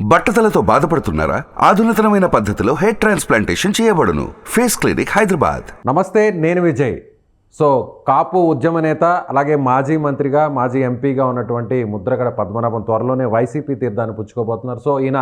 బట్టతలతో బాధపడుతున్నారా? ఆధునితనమైన పద్ధతిలో హెయిర్ ట్రాన్స్ప్లాంటేషన్ చేయబడును. Face clinic Hyderabad. నమస్తే నేను విజయ్. సో కాపు ఉద్యమ నేత అలాగే మాజీ మంత్రిగా మాజీ ఎంపీగా ఉన్నటువంటి ముద్రగడ పద్మనాభం త్వరలోనే వైసీపీ తీర్థాన్ని పుచ్చుకోబోతున్నారు. సో ఈయన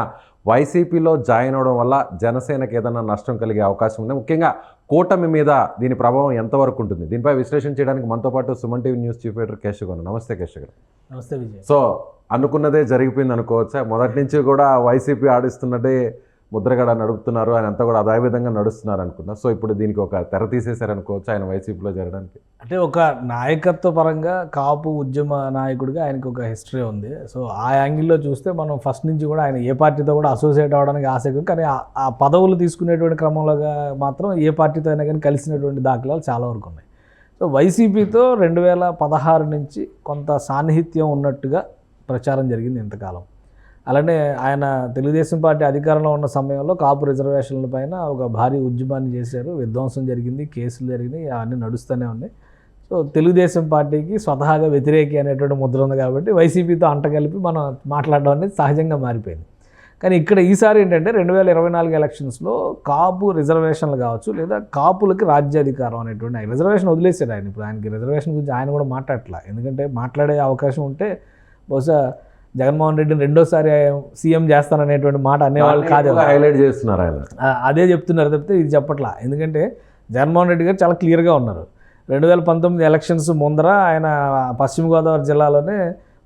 వైసీపీలో జాయిన్ అవడం వల్ల జనసేనకి ఏదైనా నష్టం కలిగే అవకాశం ఉంది. ముఖ్యంగా కూటమి మీద దీని ప్రభావం ఎంతవరకు ఉంటుంది? దీనిపై విశ్లేషణ చేయడానికి మనతో పాటు Suman TV news chief editor Keshav గారు నమస్తే కేశవ్ గారు. నమస్తే విజయ్. సో అనుకున్నదే జరిగిపోయింది అనుకోవచ్చా? మొదటి నుంచి కూడా వైసీపీ ఆడిస్తున్నదే ముద్రగడ నడుపుతున్నారు ఆయన అంతా కూడా అదే విధంగా నడుస్తున్నారు అనుకున్నా. సో ఇప్పుడు దీనికి ఒక తెర తీసేశారు అనుకోవచ్చు ఆయన వైసీపీలో చేరడానికి? అంటే ఒక నాయకత్వ పరంగా కాపు ఉద్యమ నాయకుడిగా ఆయనకు ఒక హిస్టరీ ఉంది. సో ఆ యాంగిల్లో చూస్తే మనం ఫస్ట్ నుంచి కూడా ఆయన ఏ పార్టీతో కూడా అసోసియేట్ అవ్వడానికి ఆసక్తి ఉంది. కానీ ఆ- ఆ పదవులు తీసుకునేటువంటి క్రమంలోగా మాత్రం ఏ పార్టీతో అయినా కానీ కలిసినటువంటి దాఖలాలు చాలా వరకు ఉన్నాయి. సో వైసీపీతో రెండు వేల పదహారు నుంచి కొంత సాన్నిహిత్యం ఉన్నట్టుగా ప్రచారం జరిగింది ఇంతకాలం. అలానే ఆయన తెలుగుదేశం పార్టీ అధికారంలో ఉన్న సమయంలో కాపు రిజర్వేషన్ల పైన ఒక భారీ ఉద్యమాన్ని చేశారు. విధ్వంసం జరిగింది కేసులు జరిగినాయి అవన్నీ నడుస్తూనే ఉన్నాయి. సో తెలుగుదేశం పార్టీకి స్వతహాగా వ్యతిరేకి అనేటువంటి ముద్ర ఉంది కాబట్టి వైసీపీతో అంటగలిపి మనం మాట్లాడడం అనేది సహజంగా మారిపోయింది. కానీ ఇక్కడ ఈసారి ఏంటంటే రెండు వేల ఇరవై నాలుగు ఎలక్షన్స్లో కాపు రిజర్వేషన్లు కావచ్చు లేదా కాపులకి రాజ్యాధికారం అనేటువంటి ఆయన రిజర్వేషన్ వదిలేసాడు ఆయన. ఇప్పుడు ఆయనకి రిజర్వేషన్ గురించి ఆయన కూడా మాట్లాడట్లా. ఎందుకంటే మాట్లాడే అవకాశం ఉంటే బహుశా జగన్మోహన్ రెడ్డిని రెండోసారి సీఎం చేస్తాననేటువంటి మాట అనేవాళ్ళు కాదు. హైలైట్ చేస్తున్నారు ఆయన. అదే చెప్తున్నారు తప్పితే ఇది చెప్పట్లా. ఎందుకంటే జగన్మోహన్ రెడ్డి గారు చాలా క్లియర్గా ఉన్నారు. రెండు వేల పంతొమ్మిది ఎలక్షన్స్ ముందర ఆయన పశ్చిమ గోదావరి జిల్లాలోనే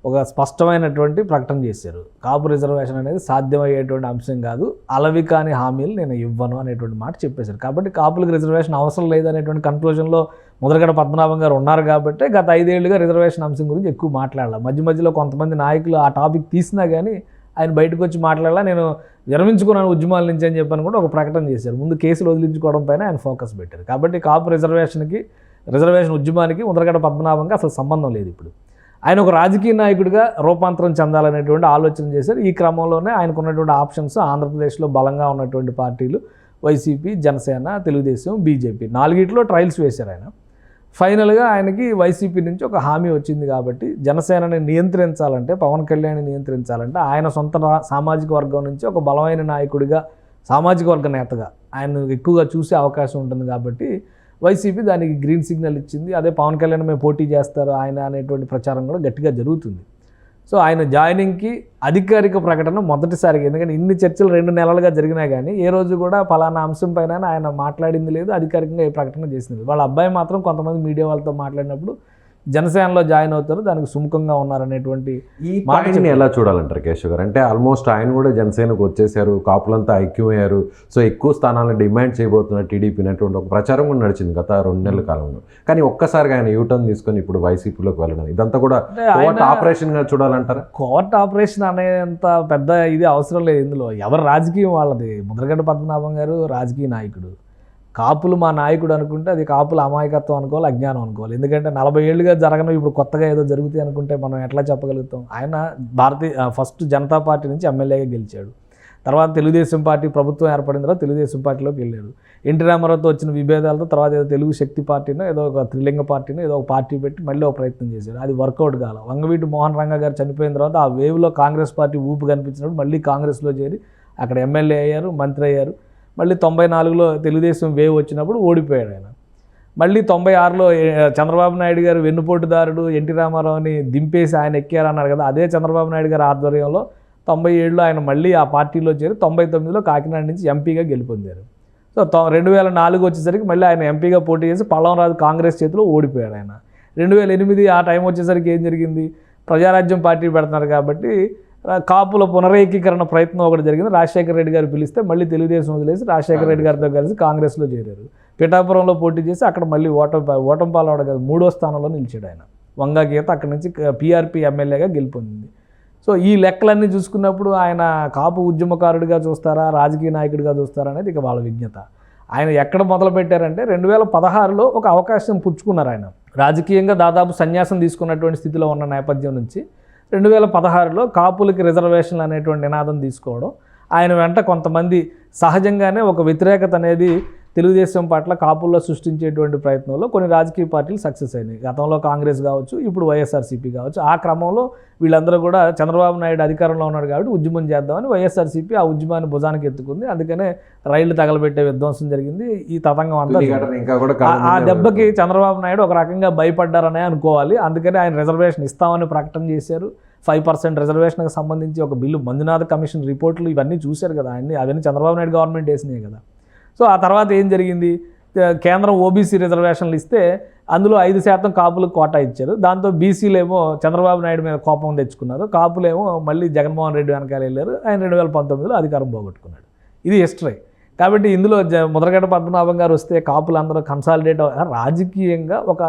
ఒక స్పష్టమైనటువంటి ప్రకటన చేశారు. కాపు రిజర్వేషన్ అనేది సాధ్యమయ్యేటువంటి అంశం కాదు. అలవి కాని హామీలు నేను ఇవ్వను అనేటువంటి మాట చెప్పేశారు. కాబట్టి కాపులకు రిజర్వేషన్ అవసరం లేదు అనేటువంటి కన్క్లూజన్లో మొదలగడ పద్మనాభం గారు ఉన్నారు కాబట్టి గత ఐదేళ్ళుగా రిజర్వేషన్ అంశం గురించి ఎక్కువ మాట్లాడాలి. మధ్య మధ్యలో కొంతమంది నాయకులు ఆ టాపిక్ తీసినా కానీ ఆయన బయటకు వచ్చి మాట్లాడాలా. నేను విరమించుకున్నాను ఉద్యమాల నుంచి అని చెప్పని కూడా ఒక ప్రకటన చేశారు. ముందు కేసులు వదిలించుకోవడం పైన ఆయన ఫోకస్ పెట్టారు. కాబట్టి కాపు రిజర్వేషన్కి రిజర్వేషన్ ఉద్యమానికి ముద్రగడ పద్మనాభంగా అసలు సంబంధం లేదు ఇప్పుడు. ఆయన ఒక రాజకీయ నాయకుడిగా రూపాంతరం చెందాలనేటువంటి ఆలోచన చేశారు. ఈ క్రమంలోనే ఆయనకు ఉన్నటువంటి ఆప్షన్స్ ఆంధ్రప్రదేశ్లో బలంగా ఉన్నటువంటి పార్టీలు వైసీపీ జనసేన తెలుగుదేశం బీజేపీ నాలుగిట్లో ట్రయల్స్ వేశారు ఆయన. ఫైనల్గా ఆయనకి వైసీపీ నుంచి ఒక హామీ వచ్చింది కాబట్టి జనసేనని నియంత్రించాలంటే పవన్ కళ్యాణ్ని నియంత్రించాలంటే ఆయన సొంత సామాజిక వర్గం నుంచి ఒక బలమైన నాయకుడిగా సామాజిక వర్గ నేతగా ఆయన ఎక్కువగా చూసే అవకాశం ఉంటుంది కాబట్టి వైసీపీ దానికి గ్రీన్ సిగ్నల్ ఇచ్చింది. అదే పవన్ కళ్యాణ్ మేము పోటీ చేస్తారు ఆయన అనేటువంటి ప్రచారం కూడా గట్టిగా జరుగుతుంది. సో ఆయన జాయినింగ్కి అధికారిక ప్రకటన మొదటిసారిగా ఎందుకంటే ఇన్ని చర్చలు రెండు నెలలుగా జరిగినా కానీ ఏ రోజు కూడా ఫలానా అంశం పైన ఆయన మాట్లాడింది లేదు అధికారికంగా ఏ ప్రకటన చేసింది వాళ్ళ అబ్బాయి మాత్రం కొంతమంది మీడియా వాళ్ళతో మాట్లాడినప్పుడు జనసేనలో జాయిన్ అవుతారు దానికి సుముఖంగా ఉన్నారనేటువంటి ఈ పాయింట్ని ఎలా చూడాలంటారు కేశవ్ గారు? అంటే ఆల్మోస్ట్ ఆయన కూడా జనసేనకు వచ్చేసారు కాపులంతా ఐక్యమయ్యారు సో ఎక్కువ స్థానాలను డిమాండ్ చేయబోతున్న టీడీపీ అనేటువంటి ఒక ప్రచారం కూడా నడిచింది గత రెండు నెలల కాలంలో. కానీ ఒక్కసారిగా ఆయన యూటర్న్ తీసుకొని ఇప్పుడు వైసీపీలోకి వెళ్ళడం ఇదంతా కూడా ఆయన- ఆపరేషన్గా చూడాలంటారా? కోర్ట్ ఆపరేషన్ అనేంత పెద్ద ఇది అవసరం లేదు. ఇందులో ఎవరు రాజకీయం వాళ్ళది? ముద్రగడ్డ పద్మనాభం గారు రాజకీయ నాయకుడు. కాపులు మా నాయకుడు అనుకుంటే అది కాపుల అమాయకత్వం అనుకోవాలి అజ్ఞానం అనుకోవాలి. ఎందుకంటే నలభై ఏళ్ళుగా జరగను ఇప్పుడు కొత్తగా ఏదో జరుగుతాయి అనుకుంటే మనం ఎట్లా చెప్పగలుగుతాం? ఆయన భారతీయ ఫస్ట్ జనతా పార్టీ నుంచి ఎమ్మెల్యేగా గెలిచాడు. తర్వాత తెలుగుదేశం పార్టీ ప్రభుత్వం ఏర్పడిన తర్వాత తెలుగుదేశం పార్టీలోకి వెళ్ళాడు. ఎన్టీ రామారావుతో వచ్చిన విభేదాలతో తర్వాత ఏదో తెలుగు శక్తి పార్టీనో ఏదో ఒక త్రిలింగ పార్టీనో ఏదో ఒక పార్టీ పెట్టి మళ్ళీ ఒక ప్రయత్నం చేశాడు. అది వర్కౌట్ కాల. వంగవీటి మోహన్ రంగ గారు చనిపోయిన తర్వాత ఆ వేవ్లో కాంగ్రెస్ పార్టీ ఊపు కనిపించినప్పుడు మళ్ళీ కాంగ్రెస్లో చేరి అక్కడ ఎమ్మెల్యే అయ్యారు మంత్రి అయ్యారు. మళ్ళీ తొంభై నాలుగులో తెలుగుదేశం వేవ్ వచ్చినప్పుడు ఓడిపోయాడు ఆయన. మళ్ళీ తొంభై ఆరులో చంద్రబాబు నాయుడు గారు వెన్నుపోటుదారుడు ఎన్టీ రామారావుని దింపేసి ఆయన ఎక్కారన్నారు కదా అదే చంద్రబాబు నాయుడు గారి ఆధ్వర్యంలో తొంభై ఏడులో ఆయన మళ్ళీ ఆ పార్టీలో చేరి తొంభై తొమ్మిదిలో కాకినాడ నుంచి ఎంపీగా గెలుపొందారు. సో రెండు వేల నాలుగు వచ్చేసరికి మళ్ళీ ఆయన ఎంపీగా పోటీ చేసి పళ్ళంరాజు కాంగ్రెస్ చేతిలో ఓడిపోయాడు ఆయన. రెండు వేల ఎనిమిది ఆ టైం వచ్చేసరికి ఏం జరిగింది? ప్రజారాజ్యం పార్టీ పెడుతున్నారు కాబట్టి కాపుల పునరేకీకరణ ప్రయత్నం ఒకటి జరిగింది. రాజశేఖర రెడ్డి గారు పిలిస్తే మళ్ళీ తెలుగుదేశం వదిలేసి రాజశేఖర రెడ్డి గారితో కలిసి కాంగ్రెస్లో చేరారు. పిఠాపురంలో పోటీ చేసి అక్కడ మళ్ళీ ఓటం ఓటం కాదు మూడో స్థానంలో నిలిచాడు ఆయన. వంగా గీత అక్కడి నుంచి పీఆర్పీ ఎమ్మెల్యేగా గెలుపొందింది. సో ఈ లెక్కలన్నీ చూసుకున్నప్పుడు ఆయన కాపు ఉద్యమకారుడిగా చూస్తారా రాజకీయ నాయకుడిగా చూస్తారా అనేది ఇక వాళ్ళ విజ్ఞత. ఆయన ఎక్కడ మొదలు పెట్టారంటే రెండు వేల పదహారులో ఒక అవకాశం పుచ్చుకున్నారు ఆయన. రాజకీయంగా దాదాపు సన్యాసం తీసుకున్నటువంటి స్థితిలో ఉన్న నేపథ్యం నుంచి రెండు వేల పదహారులో కాపులకి రిజర్వేషన్లు అనేటువంటి నినాదం తీసుకోవడం. ఆయన వెంట కొంతమంది సహజంగానే ఒక వ్యతిరేకత అనేది తెలుగుదేశం పట్ల కాపుల్లో సృష్టించేటువంటి ప్రయత్నంలో కొన్ని రాజకీయ పార్టీలు సక్సెస్ అయినాయి. గతంలో కాంగ్రెస్ కావచ్చు ఇప్పుడు వైఎస్ఆర్సీపీ కావచ్చు. ఆ క్రమంలో వీళ్ళందరూ కూడా చంద్రబాబు నాయుడు అధికారంలో ఉన్నాడు కాబట్టి ఉద్యమం చేద్దామని వైఎస్ఆర్సీపీ ఆ ఉద్యమాన్ని భుజానికి ఎత్తుకుంది. అందుకనే రైళ్ళు తగలబెట్టే విధ్వంసం జరిగింది. ఈ తతంగం అంతా ఆ- దెబ్బకి చంద్రబాబు నాయుడు ఒక రకంగా భయపడ్డారనే అనుకోవాలి. అందుకని ఆయన రిజర్వేషన్ ఇస్తామని ప్రకటన చేశారు. ఫైవ్ పర్సెంట్ రిజర్వేషన్కి సంబంధించి ఒక బిల్లు మంజునాథ్ కమిషన్ రిపోర్ట్లు ఇవన్నీ చూశారు కదా అన్ని అవన్నీ చంద్రబాబు నాయుడు గవర్నమెంట్ వేసినాయి కదా. సో ఆ తర్వాత ఏం జరిగింది? కేంద్రం ఓబీసీ రిజర్వేషన్లు ఇస్తే అందులో ఐదు శాతం కాపులకు కోటా ఇచ్చారు. దాంతో బీసీలు ఏమో చంద్రబాబు నాయుడు మీద కోపం తెచ్చుకున్నారు. కాపులేమో మళ్ళీ జగన్మోహన్ రెడ్డి వెనకాల వెళ్ళారు. ఆయన రెండు వేల పంతొమ్మిదిలో అధికారం పోగొట్టుకున్నాడు. ఇది హిస్టరీ. కాబట్టి ఇందులో జ ముద్రగడ్డ పద్మనాభం గారు వస్తే కాపులందరూ కన్సాలిడేట్ రాజకీయంగా ఒక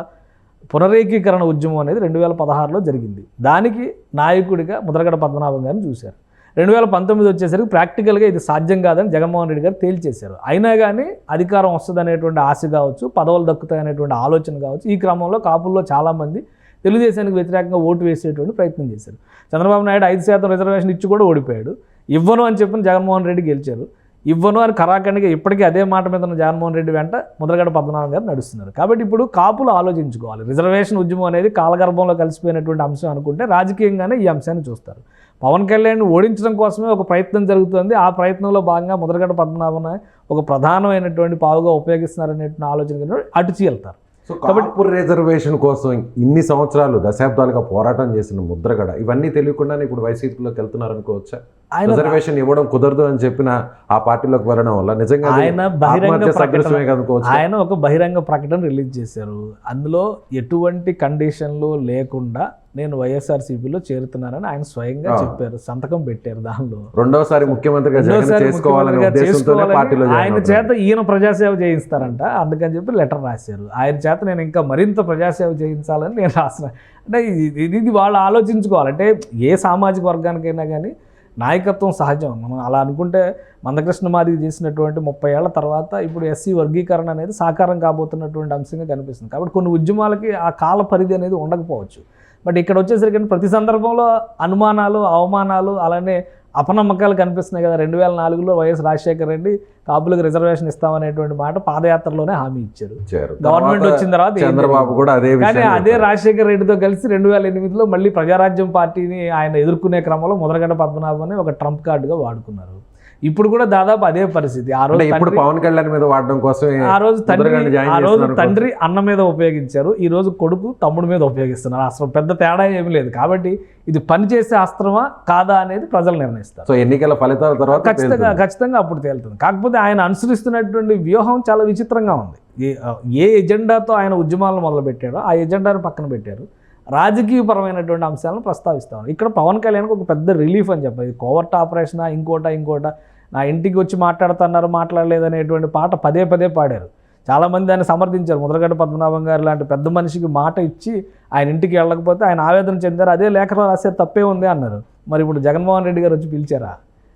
పునరేకీకరణ ఉద్యమం అనేది రెండు వేల పదహారులో జరిగింది. దానికి నాయకుడిగా ముద్రగడ పద్మనాభం గారిని చూశారు. రెండు వేల పంతొమ్మిది వచ్చేసరికి ప్రాక్టికల్గా ఇది సాధ్యం కాదని జగన్మోహన్ రెడ్డి గారు తేల్చేశారు. అయినా కానీ అధికారం వస్తుందనేటువంటి ఆశ కావచ్చు పదవులు దక్కుతాయి అనేటువంటి ఆలోచన కావచ్చు ఈ క్రమంలో కాపుల్లో చాలామంది తెలుగుదేశానికి వ్యతిరేకంగా ఓటు వేసేటువంటి ప్రయత్నం చేశారు. చంద్రబాబు నాయుడు ఐదు శాతం రిజర్వేషన్ ఇచ్చి కూడా ఓడిపోయాడు. ఇవ్వను అని చెప్పిన జగన్మోహన్ రెడ్డి గెలిచారు. ఇవ్వను అని కరాఖండిగా ఇప్పటికీ అదే మాట మీద ఉన్న జగన్మోహన్ రెడ్డి వెంట ముద్రగడ పద్మనాభం గారు నడుస్తున్నారు. కాబట్టి ఇప్పుడు కాపులు ఆలోచించుకోవాలి. రిజర్వేషన్ ఉద్యమం అనేది కాలగర్భంలో కలిసిపోయినటువంటి అంశం అనుకుంటే రాజకీయంగానే ఈ అంశాన్ని చూస్తారు. పవన్ కళ్యాణ్ ఓడించడం కోసమే ఒక ప్రయత్నం జరుగుతుంది. ఆ ప్రయత్నంలో భాగంగా ముద్రగడ పద్మనాభం ఒక ప్రధానమైనటువంటి పావుగా ఉపయోగిస్తున్నారనేటువంటి ఆలోచన అటు చీల్తారు. సో కాపు రిజర్వేషన్ కోసం ఇన్ని సంవత్సరాలు దశాబ్దాలుగా పోరాటం చేసిన ముద్రగడ ఇవన్నీ తెలియకుండానే ఇప్పుడు వైసీపీలోకి వెళ్తున్నారు అనుకోవచ్చా ఆయన రిజర్వేషన్ ఇవ్వడం కుదరదు అని చెప్పిన ఆ పార్టీలోకి వెళ్ళడం వల్ల నిజంగా ఆయన బహిరంగ ప్రకటన ఆయన ఒక బహిరంగ ప్రకటన రిలీజ్ చేశారు. అందులో ఎటువంటి కండిషన్లు లేకుండా నేను వైఎస్ఆర్సీపీలో చేరుతున్నానని ఆయన స్వయంగా. చెప్పారు సంతకం పెట్టారు దానిలో. రెండోసారి ముఖ్యమంత్రిగా ఆయన. చేత ఈయన ప్రజాసేవ చేయిస్తారంట. అందుకని చెప్పి లెటర్ రాశారు. ఆయన చేత నేను ఇంకా మరింత ప్రజాసేవ చేయించాలని నేను రాసిన అంటే ఇది ఇది వాళ్ళు ఆలోచించుకోవాలి. అంటే ఏ సామాజిక వర్గానికైనా కానీ నాయకత్వం సహజం. మనం అలా అనుకుంటే మందకృష్ణ మాదిరి చేసినటువంటి ముప్పై ఏళ్ళ తర్వాత ఇప్పుడు ఎస్సీ వర్గీకరణ అనేది సాకారం కాబోతున్నటువంటి అంశంగా కనిపిస్తుంది. కాబట్టి కొన్ని ఉద్యమాలకి ఆ కాల పరిధి అనేది ఉండకపోవచ్చు. బట్ ఇక్కడ వచ్చేసరికి ప్రతి సందర్భంలో అనుమానాలు అవమానాలు అలానే అపనమ్మకాలు కనిపిస్తున్నాయి కదా రెండు వేల నాలుగులో వైఎస్ రాజశేఖర రెడ్డి కాపులకు రిజర్వేషన్ ఇస్తామనేటువంటి మాట పాదయాత్రలోనే హామీ ఇచ్చారు. గవర్నమెంట్ వచ్చిన తర్వాత చంద్రబాబు? కూడా అదే కానీ అదే. రాజశేఖర రెడ్డితో కలిసి రెండు వేల ఎనిమిదిలో మళ్ళీ ప్రజారాజ్యం పార్టీని ఆయన ఎదుర్కొనే క్రమంలో ముద్రగడ్డ పద్మనాభాన్ని ఒక ట్రంప్ కార్డుగా వాడుకున్నారు ఇప్పుడు కూడా దాదాపు అదే పరిస్థితి. ఆ రోజు ఇప్పుడు పవన్ కళ్యాణ్ మీద వాడడం కోసమే ఆ రోజు తండ్రి ఆ రోజు తండ్రి అన్న మీద ఉపయోగించారు ఈ రోజు కొడుకు తమ్ముడు మీద ఉపయోగిస్తున్నారు. అసలు పెద్ద తేడా ఏమీ లేదు. కాబట్టి ఇది పనిచేసే అస్త్రమా కాదా అనేది ప్రజలు నిర్ణయిస్తారు. సో ఎన్నికల ఫలితాల తర్వాత ఖచ్చితంగా. ఖచ్చితంగా అప్పుడు తేలుతుంది. కాకపోతే ఆయన అనుసరిస్తున్నటువంటి వ్యూహం చాలా విచిత్రంగా ఉంది. ఏ ఎజెండాతో ఆయన ఉద్యమాలను మొదలుపెట్టాడో ఆ ఎజెండాను పక్కన పెట్టారు. రాజకీయపరమైనటువంటి అంశాలను ప్రస్తావిస్తాను ఇక్కడ పవన్ కళ్యాణ్కి ఒక పెద్ద రిలీఫ్ అని చెప్పాలి. కోవర్ట్ ఆపరేషనా ఇంకోట ఇంకోట. నా ఇంటికి వచ్చి మాట్లాడుతున్నారు మాట్లాడలేదు అనేటువంటి పాట పదే పదే పాడారు. చాలామంది దాన్ని సమర్థించారు. ముద్రగడ్డ పద్మనాభం గారు లాంటి పెద్ద మనిషికి మాట ఇచ్చి ఆయన ఇంటికి వెళ్ళకపోతే ఆయన ఆవేదన చెందారు. అదే లేఖలో రాసే తప్పే ఉంది అన్నారు. మరి ఇప్పుడు జగన్మోహన్ రెడ్డి గారు వచ్చి పిలిచారా?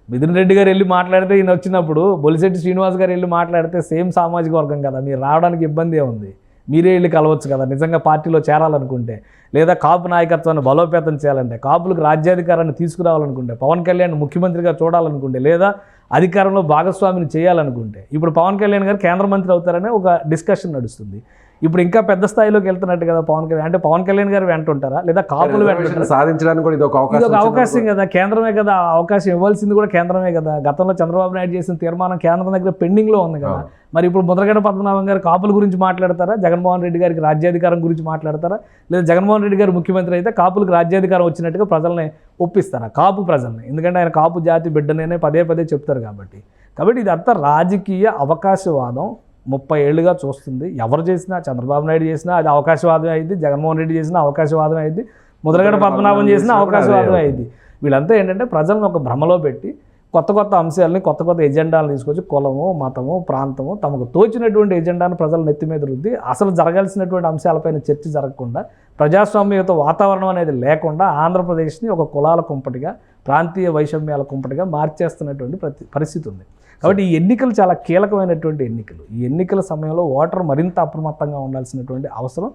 మిథున్ రెడ్డి గారు వెళ్ళి మాట్లాడితే ఈయన వచ్చినప్పుడు బొలిశెట్టి శ్రీనివాస్ గారు వెళ్ళి మాట్లాడితే సేమ్ సామాజిక వర్గం కదా మీరు రావడానికి ఇబ్బంది ఉంది మీరే వెళ్ళి కలవచ్చు కదా నిజంగా పార్టీలో చేరాలనుకుంటే. లేదా కాపు నాయకత్వాన్ని బలోపేతం చేయాలంటే కాపులకు రాజ్యాధికారాన్ని తీసుకురావాలనుకుంటే పవన్ కళ్యాణ్ ముఖ్యమంత్రిగా చూడాలనుకుంటే లేదా అధికారంలో భాగస్వామిని చేయాలనుకుంటే ఇప్పుడు పవన్ కళ్యాణ్ గారు కేంద్ర మంత్రి అవుతారనే ఒక డిస్కషన్ నడుస్తుంది. ఇప్పుడు ఇంకా పెద్ద స్థాయిలోకి వెళ్తున్నట్టు కదా పవన్ కళ్యాణ్. అంటే పవన్ కళ్యాణ్ గారు వెంట ఉంటారా లేదా కాపులు వెంట రిజర్వేషన్ ఉంటారా సాధించడానికి కూడా ఇది ఒక ఇది అవకాశం ఒక వచ్చింది అవకాశం కదా. కేంద్రమే కదా. ఆ అవకాశం ఇవ్వాల్సింది కూడా కేంద్రమే కదా. గతంలో చంద్రబాబు నాయుడు చేసిన తీర్మానం కేంద్రం దగ్గర పెండింగ్లో ఉంది కదా. మరి ఇప్పుడు ముద్రగడ పద్మనాభం గారు కాపుల గురించి మాట్లాడతారా? జగన్మోహన్ రెడ్డి గారికి రాజ్యాధికారం గురించి మాట్లాడతారా? లేదా జగన్మోహన్ రెడ్డి గారు ముఖ్యమంత్రి అయితే కాపులకు రాజ్యాధికారం వచ్చినట్టుగా ప్రజల్ని ఒప్పిస్తారా? కాపు ప్రజల్ని. ఎందుకంటే ఆయన కాపు జాతి బిడ్డనేనే పదే పదే చెప్తారు కాబట్టి. కాబట్టి ఇదంతా రాజకీయ అవకాశవాదం. ముప్పై ఏళ్ళుగా చూస్తుంది. ఎవరు చేసినా చంద్రబాబు నాయుడు చేసినా అది అవకాశవాదం అయింది జగన్మోహన్ రెడ్డి చేసినా అవకాశవాదం అయింది ముద్రగడ పద్మనాభం చేసినా అవకాశవాదం అయింది. వీళ్ళంతా ఏంటంటే ప్రజలను ఒక భ్రమలో పెట్టి కొత్త కొత్త అంశాలని కొత్త కొత్త ఎజెండాలను తీసుకొచ్చి కులము మతము ప్రాంతము తమకు తోచినటువంటి ఎజెండాను ప్రజల నెత్తి మీద రుద్ది అసలు జరగాల్సినటువంటి అంశాలపైన చర్చ జరగకుండా ప్రజాస్వామ్యత వాతావరణం అనేది లేకుండా ఆంధ్రప్రదేశ్ని ఒక కులాల కుంపటిగా ప్రాంతీయ వైషమ్యాల కుంపటిగా మార్చేస్తున్నటువంటి ప్రతి పరిస్థితి ఉంది. కాబట్టి ఈ ఎన్నికలు చాలా కీలకమైనటువంటి ఎన్నికలు. ఈ ఎన్నికల సమయంలో ఓటర్ మరింత అప్రమత్తంగా ఉండాల్సినటువంటి అవసరం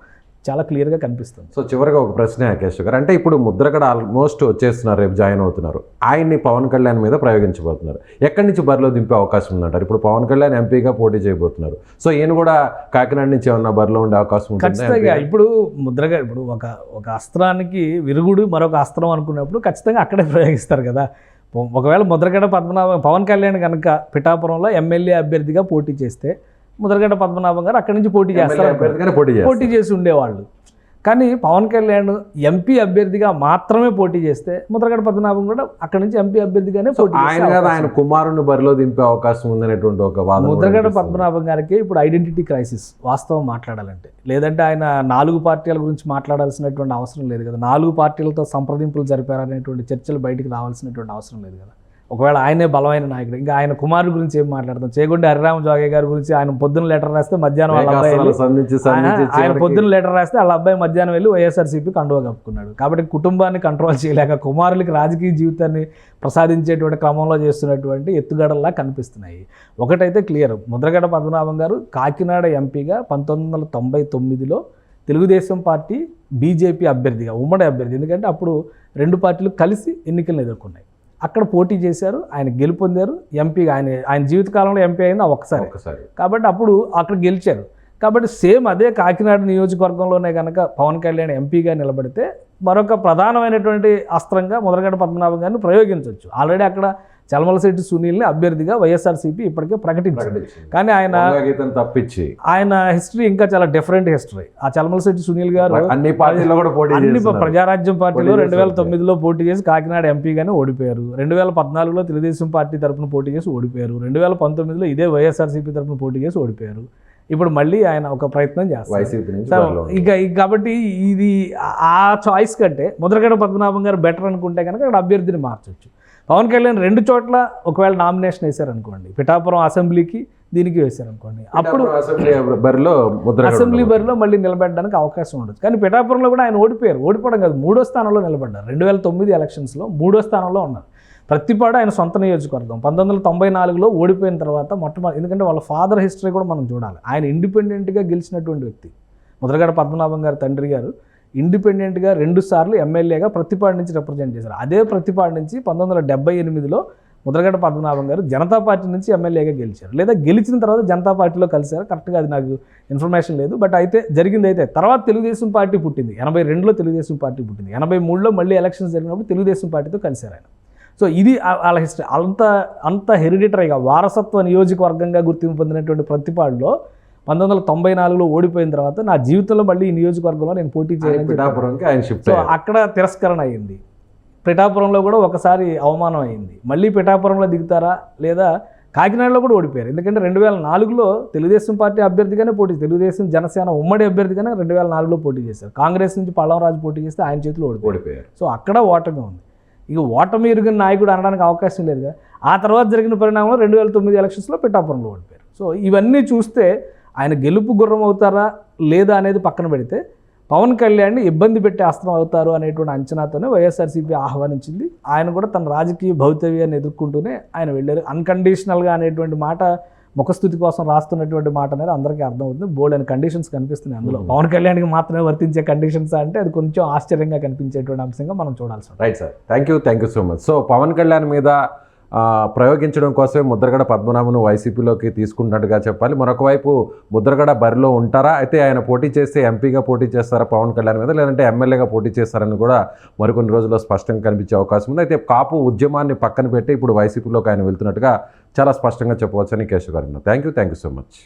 చాలా క్లియర్గా కనిపిస్తుంది. సో చివరిగా ఒక ప్రశ్న కేశవ్ గారు. అంటే ఇప్పుడు ముద్రగడ ఆల్మోస్ట్ వచ్చేస్తున్నారు రేపు జాయిన్ అవుతున్నారు. ఆయన్ని పవన్ కళ్యాణ్ మీద ప్రయోగించబోతున్నారు. ఎక్కడి నుంచి బరిలో దింపే అవకాశం ఉందంటారు? ఇప్పుడు పవన్ కళ్యాణ్ ఎంపీగా పోటీ చేయబోతున్నారు. సో ఈయన కూడా కాకినాడ నుంచి ఏమన్నా బరిలో ఉండే అవకాశం ఖచ్చితంగా. ఇప్పుడు ముద్రగా ఇప్పుడు ఒక ఒక అస్త్రానికి విరుగుడు మరొక అస్త్రం అనుకున్నప్పుడు ఖచ్చితంగా అక్కడే ప్రయోగిస్తారు కదా. ఒకవేళ ముద్రగడ పద్మనాభం పవన్ కళ్యాణ్ కనుక పిఠాపురంలో ఎమ్మెల్యే అభ్యర్థిగా పోటీ చేస్తే ముద్రగడ పద్మనాభం గారు అక్కడి నుంచి పోటీ చేస్తారు. పోటీ చేసి ఉండేవాళ్ళు. కానీ పవన్ కళ్యాణ్ ఎంపీ అభ్యర్థిగా మాత్రమే పోటీ చేస్తే ముద్రగడ పద్మనాభం కూడా అక్కడి నుంచి ఎంపీ అభ్యర్థిగానే పోటీ ఆయన ఆయన కుమారుని బరిలో దింపే అవకాశం ఉందనేటువంటి ఒక ముద్రగడ. పద్మనాభం గారికి ఇప్పుడు ఐడెంటిటీ క్రైసిస్ వాస్తవం మాట్లాడాలంటే. లేదంటే ఆయన నాలుగు పార్టీల గురించి మాట్లాడాల్సినటువంటి అవసరం లేదు కదా. నాలుగు పార్టీలతో సంప్రదింపులు జరిపారనేటువంటి చర్చలు బయటికి రావాల్సినటువంటి అవసరం లేదు కదా. ఒకవేళ ఆయనే బలమైన నాయకుడు. ఇంకా ఆయన కుమారుడు గురించి ఏం మాట్లాడతాం? చేగొండి హరిరామ జోగే గారి గురించి ఆయన పొద్దున్న లెటర్ రాస్తే మధ్యాహ్నం వాళ్ళ అబ్బాయి ఆయన- పొద్దున్న లెటర్ రాస్తే వాళ్ళ అబ్బాయి మధ్యాహ్నం వెళ్ళి వైఎస్ఆర్సీపీ కండువా కప్పుకున్నాడు. కాబట్టి కుటుంబాన్ని కంట్రోల్ చేయలేక కుమారులకి రాజకీయ జీవితాన్ని ప్రసాదించేటువంటి క్రమంలో చేస్తున్నటువంటి ఎత్తుగడల్లా కనిపిస్తున్నాయి. ఒకటైతే క్లియర్. ముద్రగడ పద్మనాభం గారు కాకినాడ ఎంపీగా పంతొమ్మిది వందల తొంభై తొమ్మిదిలో తెలుగుదేశం పార్టీ బీజేపీ అభ్యర్థిగా ఉమ్మడి అభ్యర్థి. ఎందుకంటే అప్పుడు రెండు పార్టీలు కలిసి ఎన్నికలను ఎదుర్కొన్నాయి. అక్కడ పోటీ చేశారు ఆయన గెలుపొందారు ఎంపీగా ఆయన ఆయన జీవితకాలంలో ఎంపీ అయింది ఒక్కసారి. ఒక్కసారి. కాబట్టి అప్పుడు అక్కడ గెలిచారు. కాబట్టి సేమ్ అదే కాకినాడ నియోజకవర్గంలోనే కనుక పవన్ కళ్యాణ్ ఎంపీగా నిలబడితే మరొక ప్రధానమైనటువంటి అస్త్రంగా మొదలగడ్డ పద్మనాభం గారిని ప్రయోగించవచ్చు ఆల్రెడీ అక్కడ చలమలశెట్టి సునీల్ని అభ్యర్థిగా వైఎస్ఆర్సీపీ ఇప్పటికే ప్రకటించింది. కానీ ఆయన తప్పించి ఆయన హిస్టరీ ఇంకా చాలా డిఫరెంట్ హిస్టరీ ఆ చలమలశెట్టి సునీల్ గారు అన్ని పార్టీల్లో కూడా పోటీ అన్ని. ప్రజారాజ్యం పార్టీలో రెండు వేల. తొమ్మిదిలో పోటీ చేసి కాకినాడ ఎంపీగానే ఓడిపోయారు రెండు వేల పద్నాలుగులో తెలుగుదేశం పార్టీ తరపున పోటీ చేసి ఓడిపోయారు రెండు వేల పంతొమ్మిదిలో ఇదే వైఎస్ఆర్సీపీ తరపున పోటీ చేసి ఓడిపోయారు ఇప్పుడు మళ్ళీ ఆయన ఒక ప్రయత్నం చేస్తారు. ఇక కాబట్టి ఇది ఆ- చాయిస్ కంటే ముద్రగడ పద్మనాభం గారు బెటర్ అనుకుంటే కనుక అక్కడ అభ్యర్థిని మార్చొచ్చు పవన్ కళ్యాణ్ రెండు చోట్ల ఒకవేళ నామినేషన్ వేశారనుకోండి పిఠాపురం అసెంబ్లీకి దీనికి వేశారనుకోండి. అప్పుడు అసెంబ్లీ బరిలో అసెంబ్లీ బరిలో మళ్ళీ నిలబెట్టడానికి అవకాశం ఉండదు. కానీ పిఠాపురంలో కూడా ఆయన ఓడిపోయారు. ఓడిపోవడం కాదు మూడో స్థానంలో నిలబడ్డారు. రెండు వేల తొమ్మిది ఎలక్షన్స్లో మూడో స్థానంలో ఉన్నారు. ప్రతిపాడు ఆయన సొంత నియోజకవర్గం. పంతొమ్మిది వందల తొంభై నాలుగులో ఓడిపోయిన తర్వాత మొట్టమొదటి ఎందుకంటే వాళ్ళ ఫాదర్ హిస్టరీ కూడా మనం చూడాలి. ఆయన ఇండిపెండెంట్గా గెలిచినటువంటి వ్యక్తి ముద్రగడ పద్మనాభం గారు తండ్రి గారు. ఇండిపెండెంట్గా రెండు సార్లు ఎమ్మెల్యేగా ప్రతిపాడు నుంచి రిప్రజెంట్ చేశారు. అదే ప్రతిపాడు నుంచి పంతొమ్మిది వందల డెబ్బై ఎనిమిదిలో ముద్రగడ పద్మనాభం గారు జనతా పార్టీ నుంచి ఎమ్మెల్యేగా గెలిచారు. లేదా గెలిచిన తర్వాత జనతా పార్టీలో కలిశారు. కరెక్ట్గా అది నాకు ఇన్ఫర్మేషన్ లేదు. బట్ అయితే జరిగింది అయితే తర్వాత తెలుగుదేశం పార్టీ పుట్టింది. ఎనభై రెండులో తెలుగుదేశం పార్టీ పుట్టింది. ఎనభై మూడులో మళ్ళీ ఎలక్షన్స్ జరిగినప్పుడు తెలుగుదేశం పార్టీతో కలిశారు ఆయన. సో ఇది వాళ్ళ హిస్టరీ. అంత అంత హెరిడిటరీగా వారసత్వ నియోజకవర్గంగా గుర్తింపు పొందినటువంటి ప్రతిపాడులో పంతొమ్మిది వందల తొంభై నాలుగులో ఓడిపోయిన తర్వాత నా జీవితంలో మళ్ళీ ఈ నియోజకవర్గంలో నేను పోటీ చేయాలని సో అక్కడ తిరస్కరణ అయ్యింది పిఠాపురంలో కూడా ఒకసారి అవమానం అయింది. మళ్ళీ పిఠాపురంలో దిగుతారా లేదా కాకినాడలో కూడా ఓడిపోయారు. ఎందుకంటే రెండు వేల నాలుగులో తెలుగుదేశం పార్టీ అభ్యర్థిగానే పోటీ తెలుగుదేశం జనసేన ఉమ్మడి అభ్యర్థిగానే రెండు వేల నాలుగులో పోటీ చేశారు. కాంగ్రెస్ నుంచి పల్లవరాజు పోటీ చేస్తే ఆయన చేతిలో ఓడిపోయారు. ఓడిపోయారు. సో అక్కడ ఓటమి ఉంది. ఇక ఓటమి ఎరుగిన నాయకుడు అనడానికి అవకాశం లేదుగా ఆ తర్వాత జరిగిన పరిణామంలో రెండు వేల తొమ్మిది ఎలక్షన్స్లో పిఠాపురంలో ఓడిపోయారు. సో ఇవన్నీ చూస్తే ఆయన గెలుపు గుర్రం అవుతారా లేదా అనేది పక్కన పెడితే పవన్ కళ్యాణ్ని ఇబ్బంది పెట్టే అస్త్రం అవుతారు అనేటువంటి అంచనాతోనే వైఎస్ఆర్సీపీ ఆహ్వానించింది. ఆయన కూడా తన రాజకీయ భౌతవ్యాన్ని ఎదుర్కొంటూనే ఆయన వెళ్ళారు. అన్కండిషనల్గా అనేటువంటి మాట ముఖస్థుతి కోసం రాస్తున్నటువంటి మాట అనేది అందరికీ అర్థమవుతుంది. బోల్డ్ అని కండిషన్స్ కనిపిస్తున్నాయి అందులో. పవన్ కళ్యాణ్కి మాత్రమే వర్తించే కండిషన్స్ అంటే అది కొంచెం ఆశ్చర్యంగా కనిపించేటువంటి అంశంగా మనం చూడాల్సి right sir thank you thank you so much so Pawan Kalyan మీద ప్రయోగించడం కోసమే ముద్రగడ పద్మనాభను వైసీపీలోకి తీసుకుంటున్నట్టుగా చెప్పాలి. మరొక వైపు ముద్రగడ బరిలో ఉంటారా? అయితే ఆయన పోటీ చేస్తే ఎంపీగా పోటీ చేస్తారా పవన్ కళ్యాణ్ మీద? లేదంటే ఎమ్మెల్యేగా పోటీ చేస్తారని కూడా మరికొన్ని రోజుల్లో స్పష్టంగా కనిపించే అవకాశం ఉంది. అయితే కాపు ఉద్యమాన్ని పక్కన పెట్టి ఇప్పుడు వైసీపీలోకి ఆయన వెళ్తున్నట్టుగా చాలా స్పష్టంగా చెప్పవచ్చని కేశవ్ గారు thank you thank you so much